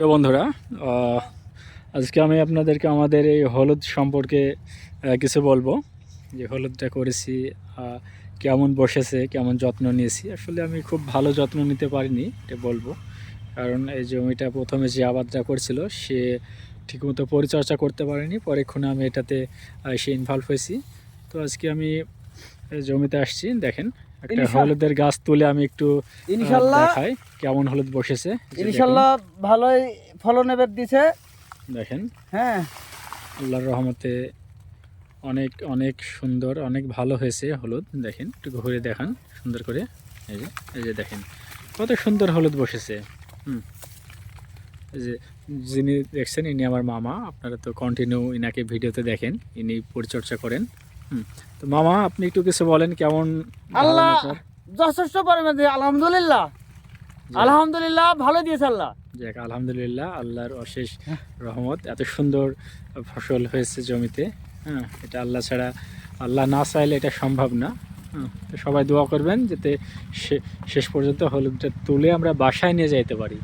প্রিয় বন্ধুরা আজকে আমি আপনাদেরকে আমাদের এই হলুদ সম্পর্কে কিছু বলব। যে হলুদটা করেছি কেমন বসেছে, কেমন যত্ন নিয়েছি। আসলে আমি খুব ভালো যত্ন নিতে পারিনি, এটা বলব। কারণ এই জমিটা প্রথমে যে আবাদটা করছিল, সে ঠিকমতো পরিচর্যা করতে পারেনি। পরেক্ষণে আমি এটাতে সে ইনভলভ হয়েছি। তো আজকে আমি এই জমিতে আসছি দেখেন একটা হলুদের গাছ তুলে আমি একটু ইনশাল্লাহ দেখাই কেমন হলুদ বসেছে। ইনশাল্লাহ ভালোই ফলন এবার দিছে। দেখেন হ্যাঁ। আল্লাহর রহমতে অনেক অনেক সুন্দর অনেক ভালো হয়েছে হলুদ। দেখেন একটু ঘুরে দেখান সুন্দর করে। এই যে এই যে দেখেন কত সুন্দর হলুদ বসেছে। হুম। এই যে যিনি দেখছেন ইনি আমার মামা আপনারা তো কন্টিনিউ ইনাকে ভিডিওতে দেখেন ইনি পরিচর্যা করেন। তো মামা আপনি একটু কিছু বলেন কেমন আল্লাহ যথেষ্ট পরিমাণে আলহামদুলিল্লাহ। আলহামদুলিল্লাহ ভালো দিয়েছে আল্লাহ। যাক আলহামদুলিল্লাহ আল্লাহর অশেষ রহমত। এত সুন্দর ফসল হয়েছে জমিতে হ্যাঁ এটা আল্লাহ ছাড়া আল্লাহ না চাইলে এটা সম্ভব না হ্যাঁ, তো সবাই দোয়া করবেন যাতে শেষ পর্যন্ত হলুদটা তুলে আমরা বাসায় নিয়ে যাইতে পারি।